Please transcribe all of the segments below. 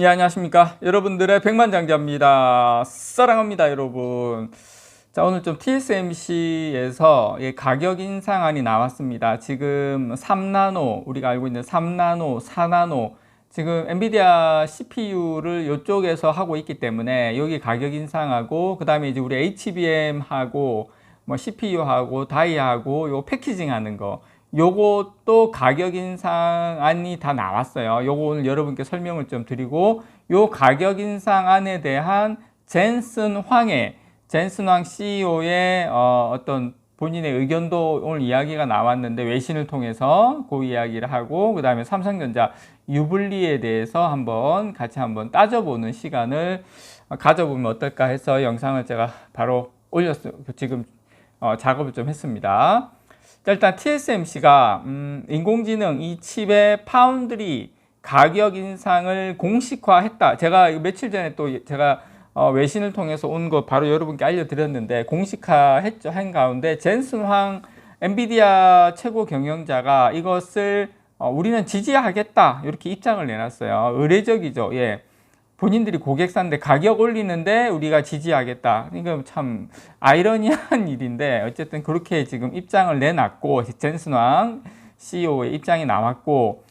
예, 안녕하십니까. 여러분들의 백만장자입니다. 사랑합니다, 여러분. 자, 오늘 좀 TSMC에서 가격 인상안이 나왔습니다. 지금 3나노, 우리가 알고 있는 3나노, 4나노, 지금 엔비디아 CPU를 이쪽에서 하고 있기 때문에 여기 가격 인상하고, 그 다음에 이제 우리 HBM하고, 뭐 CPU하고, 다이하고, 요 패키징 하는 거. 요것도 가격 인상안이 다 나왔어요. 요거 오늘 여러분께 설명을 좀 드리고 요 가격 인상안에 대한 젠슨 황의 젠슨 황 CEO의 어, 어떤 본인의 의견도 오늘 이야기가 나왔는데 외신을 통해서 그 이야기를 하고 그 다음에 삼성전자 유불리에 대해서 한번 같이 한번 따져보는 시간을 가져보면 어떨까 해서 영상을 제가 바로 올렸어요. 지금 어, 작업을 좀 했습니다. 자, 일단 TSMC가 음, 인공지능 이 칩의 파운드리 가격 인상을 공식화했다. 제가 며칠 전에 또 제가 어, 외신을 통해서 온 거 바로 여러분께 알려드렸는데 공식화했죠. 한 가운데 젠슨 황 엔비디아 최고 경영자가 이것을 어, 우리는 지지하겠다 이렇게 입장을 내놨어요. 의례적이죠. 예. 본인들이 고객사인데 가격 올리는데 우리가 지지하겠다. 이거 참 아이러니한 일인데 어쨌든 그렇게 지금 입장을 내놨고 젠슨왕 CEO의 입장이 나왔고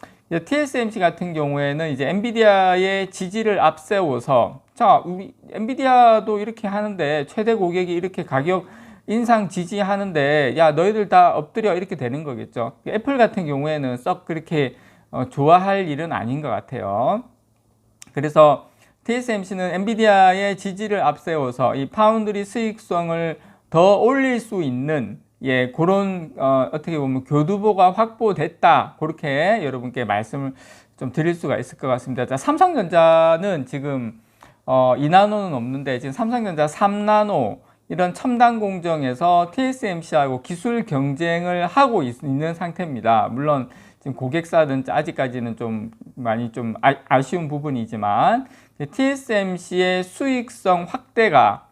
TSMC 같은 경우에는 이제 엔비디아의 지지를 앞세워서 자 우리 엔비디아도 이렇게 하는데 최대 고객이 이렇게 가격 인상 지지하는데 야 너희들 다 엎드려 이렇게 되는 거겠죠. 애플 같은 경우에는 썩 그렇게 어, 좋아할 일은 아닌 것 같아요. 그래서 TSMC는 엔비디아의 지지를 앞세워서 이 파운드리 수익성을 더 올릴 수 있는 예, 그런 어, 어떻게 보면 교두보가 확보됐다. 그렇게 여러분께 말씀을 좀 드릴 수가 있을 것 같습니다. 자, 삼성전자는 지금 어, 2나노는 없는데 지금 삼성전자 3나노 이런 첨단 공정에서 TSMC하고 기술 경쟁을 하고 있, 는 상태입니다. 물론 지금 고객사는 아직까지는 좀 많이 좀 아, 쉬운 부분이지만 TSMC의 수익성 확대가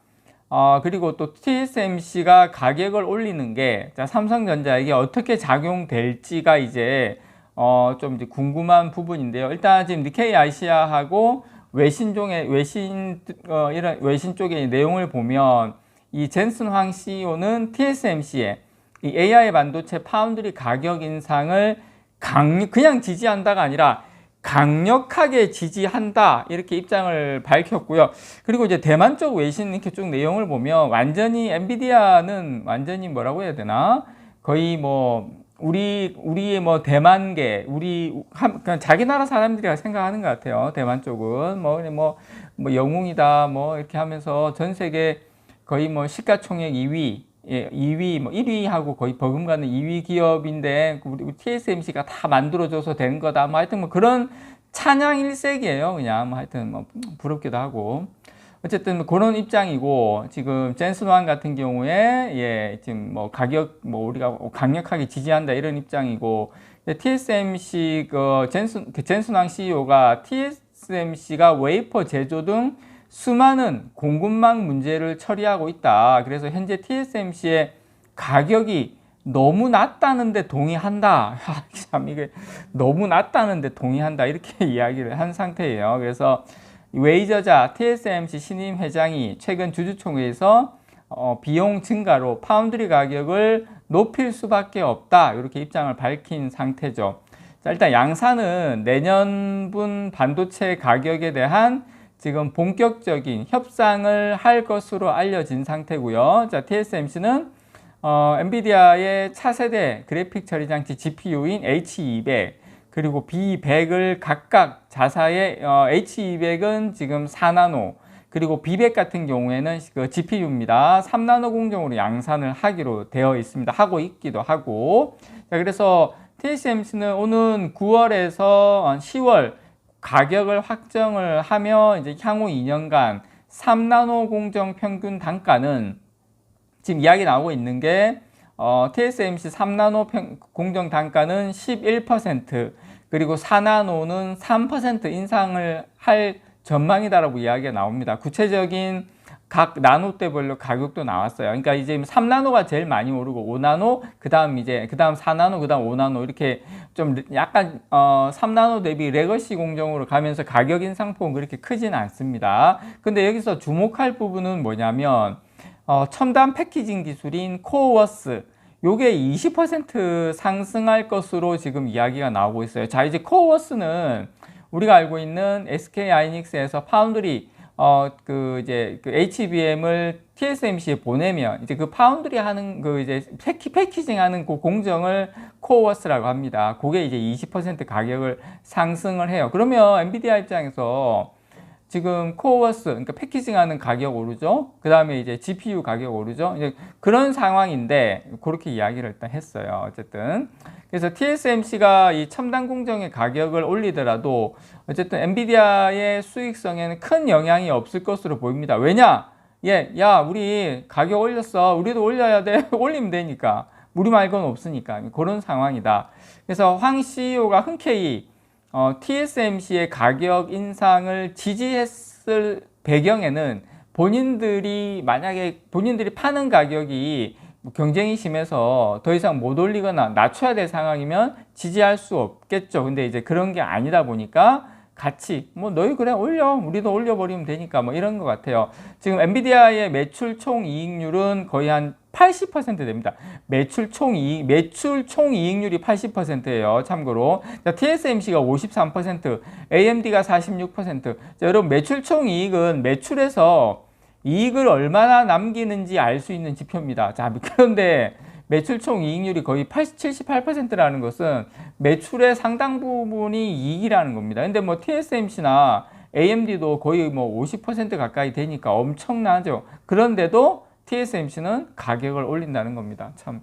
어, 그리고 또 TSMC가 가격을 올리는 게 자, 삼성전자에게 어떻게 작용될지가 이제 어, 좀 이제 궁금한 부분인데요. 일단 지금 니케이 아시아하고 외신 중에 외신 어, 이런 외신 쪽의 내용을 보면 이 젠슨 황 CEO는 TSMC의 이 AI 반도체 파운드리 가격 인상을 강 그냥 지지한다가 아니라 강력하게 지지한다 이렇게 입장을 밝혔고요. 그리고 이제 대만 쪽 외신 이렇게 쭉 내용을 보면 완전히 엔비디아는 완전히 뭐라고 해야 되나 거의 뭐 우리 우리의 뭐 대만계 우리 한, 그냥 자기 나라 사람들이 생각하는 것 같아요. 대만 쪽은 뭐뭐 뭐, 뭐 영웅이다 뭐 이렇게 하면서 전 세계 거의 뭐 시가총액 2위 예, 2위, 뭐 1위하고 거의 버금가는 2위 기업인데 우리 TSMC가 다 만들어줘서 된 거다. 뭐 하여튼 뭐 그런 찬양 일색이에요. 그냥 뭐 하여튼 뭐 부럽기도 하고. 어쨌든 뭐 그런 입장이고 지금 젠슨 왕 같은 경우에 예, 지금 뭐 가격 뭐 우리가 강력하게 지지한다 이런 입장이고 TSMC 그 젠슨 그 젠슨 왕 CEO가 TSMC가 웨이퍼 제조 등 수많은 공급망 문제를 처리하고 있다. 그래서 현재 TSMC의 가격이 너무 낮다는데 동의한다. 참 이게 너무 낮다는데 동의한다 이렇게 이야기를 한 상태예요. 그래서 웨이저자 TSMC 신임 회장이 최근 주주총회에서 어, 비용 증가로 파운드리 가격을 높일 수밖에 없다 이렇게 입장을 밝힌 상태죠. 자, 일단 양사는 내년분 반도체 가격에 대한 지금 본격적인 협상을 할 것으로 알려진 상태고요. 자, TSMC는 어, 엔비디아의 차세대 그래픽 처리 장치 GPU인 H200 그리고 B100을 각각 자사의 어, H200은 지금 4나노 그리고 B100 같은 경우에는 그 GPU입니다. 3나노 공정으로 양산을 하기로 되어 있습니다. 하고 있기도 하고 자, 그래서 TSMC는 오는 9월에서 10월 가격을 확정을 하며 이제 향후 2년간 3나노 공정 평균 단가는 지금 이야기 나오고 있는 게 어, TSMC 3나노 평, 공정 단가는 11% 그리고 4나노는 3% 인상을 할 전망이다라고 이야기가 나옵니다. 구체적인 각 나노대별로 가격도 나왔어요. 그러니까 이제 3나노가 제일 많이 오르고 5나노, 그 다음 이제 그 다음 4나노, 그 다음 5나노 이렇게 좀 약간 어 3나노 대비 레거시 공정으로 가면서 가격 인상폭은 그렇게 크지는 않습니다. 근데 여기서 주목할 부분은 뭐냐면 어 첨단 패키징 기술인 코어워스 요게 20% 상승할 것으로 지금 이야기가 나오고 있어요. 자, 이제 코어워스는 우리가 알고 있는 SK 하이닉스에서 파운드리 어 그 이제 그 HBM을 TSMC에 보내면 이제 그 파운드리 하는 그 이제 패키 패키징 하는 그 공정을 코어워스라고 합니다. 그게 이제 20% 가격을 상승을 해요. 그러면 엔비디아 입장에서 지금 코어워스 그러니까 패키징하는 가격 오르죠. 그 다음에 이제 GPU 가격 오르죠. 이제 그런 상황인데 그렇게 이야기를 일단 했어요. 어쨌든 그래서 TSMC가 이 첨단 공정의 가격을 올리더라도 어쨌든 엔비디아의 수익성에는 큰 영향이 없을 것으로 보입니다. 왜냐? 예, 야, 우리 가격 올렸어. 우리도 올려야 돼. 올리면 되니까. 우리 말고는 없으니까. 그런 상황이다. 그래서 황 CEO가 흔쾌히 어, TSMC의 가격 인상을 지지했을 배경에는 본인들이 만약에 본인들이 파는 가격이 뭐 경쟁이 심해서 더 이상 못 올리거나 낮춰야 될 상황이면 지지할 수 없겠죠. 근데 이제 그런 게 아니다 보니까 같이 뭐 너희 그래 올려 우리도 올려버리면 되니까 뭐 이런 것 같아요. 지금 엔비디아의 매출 총 이익률은 거의 한 80% 됩니다. 매출 총 이익 매출 총 이익률이 80%예요. 참고로 자, TSMC가 53%, AMD가 46%. 자, 여러분 매출 총 이익은 매출에서 이익을 얼마나 남기는지 알 수 있는 지표입니다. 자, 그런데 매출 총 이익률이 거의 80, 78%라는 것은 매출의 상당 부분이 이익이라는 겁니다. 근데 뭐 TSMC나 AMD도 거의 뭐 50% 가까이 되니까 엄청나죠. 그런데도 TSMC는 가격을 올린다는 겁니다. 참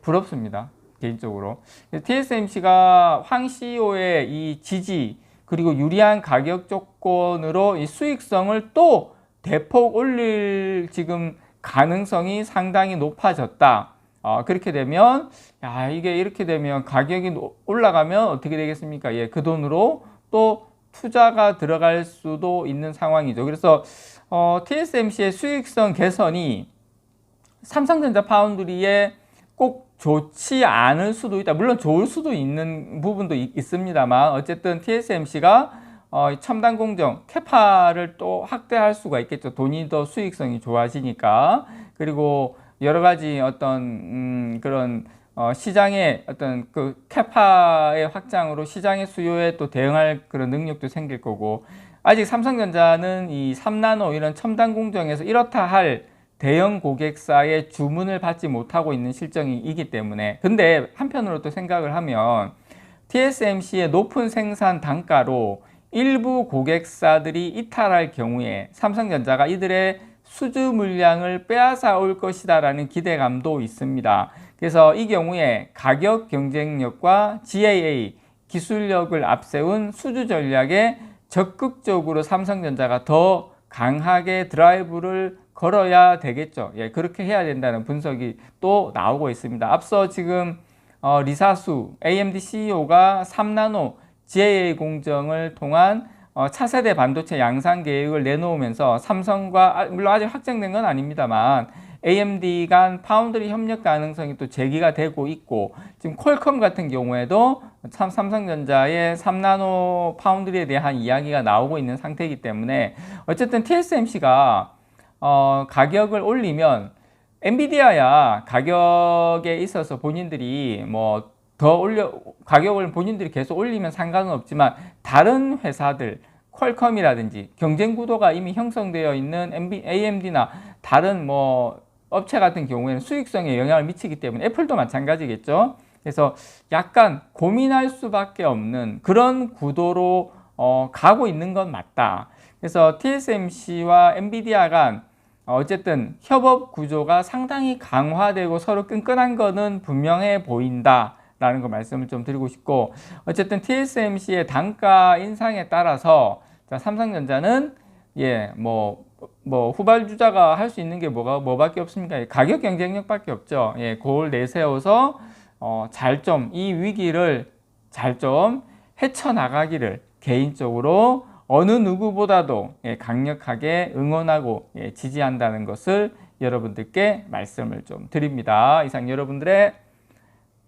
부럽습니다. 개인적으로. TSMC가 황 CEO의 이 지지 그리고 유리한 가격 조건으로 이 수익성을 또 대폭 올릴 지금 가능성이 상당히 높아졌다. 어, 그렇게 되면 야 이게 이렇게 되면 가격이 올라가면 어떻게 되겠습니까? 예, 그 돈으로 또 투자가 들어갈 수도 있는 상황이죠. 그래서 어, TSMC의 수익성 개선이 삼성전자 파운드리에 꼭 좋지 않을 수도 있다. 물론 좋을 수도 있는 부분도 있, 습니다만 어쨌든 TSMC가 어, 첨단 공정 캐파를 또 확대할 수가 있겠죠. 돈이 더 수익성이 좋아지니까 그리고 여러 가지 어떤 음, 그런 어, 시장의 어떤 그 캐파의 확장으로 시장의 수요에 또 대응할 그런 능력도 생길 거고 아직 삼성전자는 이 3나노 이런 첨단 공정에서 이렇다 할 대형 고객사의 주문을 받지 못하고 있는 실정이기 때문에 근데 한편으로 또 생각을 하면 TSMC의 높은 생산 단가로 일부 고객사들이 이탈할 경우에 삼성전자가 이들의 수주 물량을 빼앗아 올 것이다 라는 기대감도 있습니다. 그래서 이 경우에 가격 경쟁력과 GAA 기술력을 앞세운 수주 전략에 적극적으로 삼성전자가 더 강하게 드라이브를 걸어야 되겠죠. 예, 그렇게 해야 된다는 분석이 또 나오고 있습니다. 앞서 지금 어, 리사수 AMD CEO가 3나노 GAA 공정을 통한 어, 차세대 반도체 양산 계획을 내놓으면서 삼성과 아, 물론 아직 확정된 건 아닙니다만 AMD 간 파운드리 협력 가능성이 또 제기가 되고 있고 지금 퀄컴 같은 경우에도 참 삼성전자의 3나노 파운드리에 대한 이야기가 나오고 있는 상태이기 때문에 어쨌든 TSMC가 어, 가격을 올리면 엔비디아야 가격에 있어서 본인들이 뭐 더 올려 가격을 본인들이 계속 올리면 상관은 없지만 다른 회사들 퀄컴이라든지 경쟁 구도가 이미 형성되어 있는 AMD나 다른 뭐 업체 같은 경우에는 수익성에 영향을 미치기 때문에 애플도 마찬가지겠죠. 그래서 약간 고민할 수밖에 없는 그런 구도로 어, 가고 있는 건 맞다. 그래서 TSMC와 엔비디아 간 어쨌든 협업 구조가 상당히 강화되고 서로 끈끈한 거는 분명해 보인다. 라는 거 말씀을 좀 드리고 싶고 어쨌든 TSMC의 단가 인상에 따라서 자, 삼성전자는 예, 뭐, 뭐, 후발주자가 할 수 있는 게 뭐가, 뭐밖에 없습니까? 예, 가격 경쟁력밖에 없죠. 예, 그걸 내세워서, 어, 잘 좀, 이 위기를 잘 좀 헤쳐나가기를 개인적으로 어느 누구보다도 예, 강력하게 응원하고 예, 지지한다는 것을 여러분들께 말씀을 좀 드립니다. 이상 여러분들의